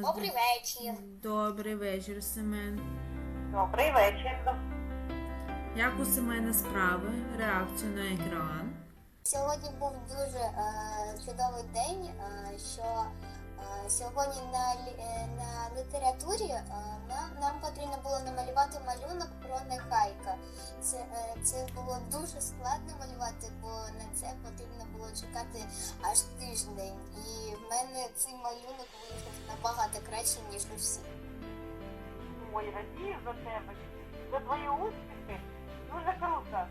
Добрий вечір. Добрий вечір, Семен. Добрий вечір. Як у Семена справи? Реакцію на екран. Сьогодні був дуже е, чудовий день, е, що е, сьогодні на, е, на літературі е, нам, нам потрібно було намалювати малюнок про нехайка. Це, е, це було дуже складно малювати, бо це потрібно було чекати аж тиждень. І в мене цей малюнок вийшов набагато краще, ніж у всіх. Ой, радію за тебе. За твої успіхи. Дуже круто.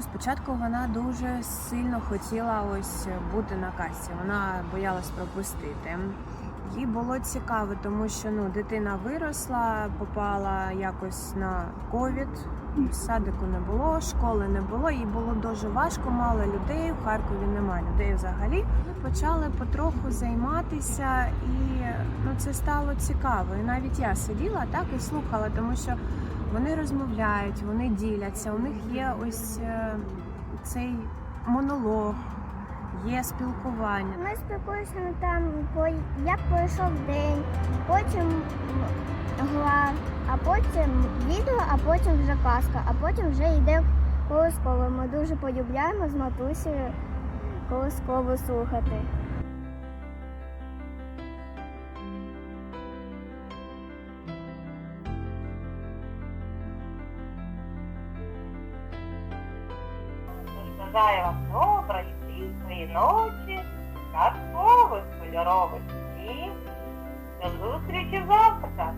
Спочатку вона дуже сильно хотіла ось бути на касі. Вона боялась пропустити. Їй було цікаво, тому що ну, дитина виросла, попала якось на ковід. Садику не було, школи не було, їй було дуже важко, мало людей. В Харкові немає людей взагалі. Ми почали потроху займатися, і ну, це стало цікаво. І навіть я сиділа так і слухала, тому що вони розмовляють, вони діляться. У них є ось е, цей монолог, є спілкування. Ми спілкуємося там, по, як пройшов день, потім гра, а потім відео, а потім вже казка, а потім вже йде колосково. Ми дуже полюбляємо з матусею колосково слухати. Бажаю вам доброї, тихої ночі, казкових кольорових снів. До зустрічі завтра.